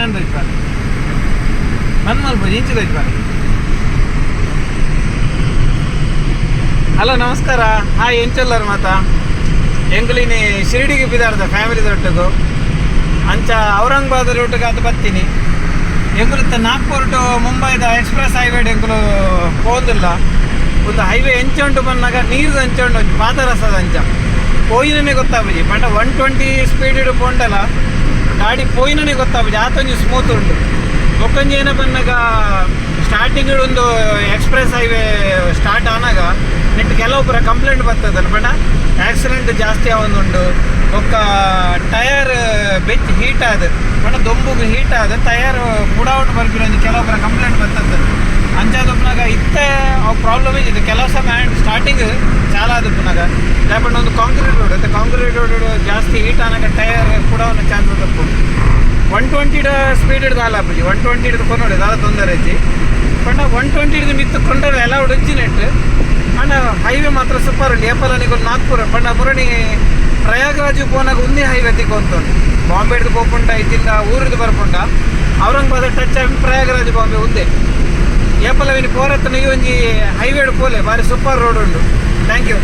ಏನಂತ ಇಪ್ಪಾರೆ ಬಂದ್ ಮಲ್ಬೋದು ಇಂಚಿದ ಇಪ್ಪಾರೆ ಹಲೋ, ನಮಸ್ಕಾರ. ಹಾಯ್ ಎಂಚಲ್ಲರ್ ಮಾತ? ಎಂಗ್ಲಿನಿ ಶಿರಡಿಗೆ ಬಿದಾರ್ದ ಫ್ಯಾಮಿಲಿ ದೊಟ್ಟಗು. ಅಂಚ ಔರಂಗಾಬಾದ್ ರೂಟ್ಗೆ ಅದು ಬರ್ತೀನಿ. ಎಂಕುಲಿತ್ತ ನಾಗ್ಪುರ್ ಟು ಮುಂಬೈದ ಎಕ್ಸ್ಪ್ರೆಸ್ ಹೈವೇ ಎಂಕುಲು ಹೋದಿಲ್ಲ. ಒಂದು ಹೈವೇ ಎಂಚುಂಟು ಬಂದಾಗ ನೀರು ಒಂಚು ಪಾದರಸದ ಅಂಚ. ಪೋಯಿನೇ ಗೊತ್ತಾಪುಜಿ ಬಟ್ ಒನ್ ಟ್ವೆಂಟಿ ಸ್ಪೀಡ್ ಇಡು ಪೋಂಡಲ ಗಾಡಿ ಪೋಯಿನೇ ಗೊತ್ತಾಗ ಆತೊಂಜಿ ಸ್ಮೂತ್ ಉಂಟು. ಒಕ್ಕಂಜಿ ಏನ ಬಂದಾಗ ಸ್ಟಾರ್ಟಿಂಗ್ ಒಂದು ಎಕ್ಸ್ಪ್ರೆಸ್ ಹೈವೇ ಸ್ಟಾರ್ಟ್ ಆನಾಗ ನೆಟ್ಟು ಕೆಲವೊಬ್ಬರ ಕಂಪ್ಲೇಂಟ್ ಬರ್ತದಲ್ಲ ಬಟ್ ಆಕ್ಸಿಡೆಂಟ್ ಜಾಸ್ತಿ ಆವೊಂದುಂಡು ಒಕ್ಕ ಟಯರ್ ಬೆಚ್ಚಿ ಹೀಟ್ ಆದ. ಬಟ್ ದೊಂಬುಗೆ ಹೀಟ್ ಆದ. ಟಯರ್ ಪುಡಾವಟ್ ಬರ್ಬಿರೋ ಒಂದು ಕೆಲವು ಪುರ ಕಂಪ್ಲೇಂಟ್ ಬರ್ತದ. ಅಂಚಾದಪ್ಪನಾಗ ಇತ್ತೆ ಅವು ಪ್ರಾಬ್ಲಮ್ ಇದೆ ಕೆಲವು ಸಮ ಸ್ಟಾರ್ಟಿಂಗ್ ಚಾಲ ಆದ ಯಾಕಂದ್ರೆ ಒಂದು ಕಾಂಕ್ರೀಟ್ ರೋಡ್ ಅಂತ ಕಾಂಕ್ರೀಟ್ ರೋಡ್ ಜಾಸ್ತಿ ಹೀಟ್ ಆನಾಗ ಟಯರ್ ಕೂಡ ಒಂದು ಚಾನ್ಸಸ್ ಒನ್ ಟ್ವೆಂಟಿ ಸ್ಪೀಡ್ ಹಿಡ್ದು ಆಲ ಅಪ್ಪಜಿ ಒನ್ ಟ್ವೆಂಟಿ ಹಿಡ್ದು ನೋಡಿ ದಾದ ತೊಂದರೆ ಐತಿ. ಪಂಡ ಒನ್ ಟ್ವೆಂಟಿ ಹಿಡ್ದು ಮಿತ್ತು ಕೊಂಡರೆ ಎಲ್ಲ ಉಡಂಚಿ ನೆಟ್ ಅಣ್ಣ ಹೈವೇ ಮಾತ್ರ ಸೂಪರ್ ಉಂಟು. ಏಪಲನಿಗೆ ಒಂದು ನಾಗ್ಪುರ. ಪಂಡ ಮುರಣಿ ಪ್ರಯಾಗ್ರಾಜ್ ಪೋನಾಗ ಉಂದಿ ಹೈವೇ ತಿಕ್ಕೊಂತ ಬಾಂಬೆ ಹಿಡ್ದು ಹೋಗ್ಕೊಂಡ ಇದ್ದಿಂದ ಊರಿದ್ದು ಬರ್ಕೊಂಡ. ಔರಂಗಾಬಾದ್ ಟಚ್ ಆಗಿ ಪ್ರಯಾಗ್ರಾಜ್ ಬಾಂಬೆ ಒಂದೇ ಏಪಲವಿನ ಪೋರತ್ತನ ಈ ಒಂಜಿ ಹೈವೇ ಪೋಲೆ. ಬಾರಿ ಸೂಪರ್ ರೋಡ್ ಉಂಟು. Thank you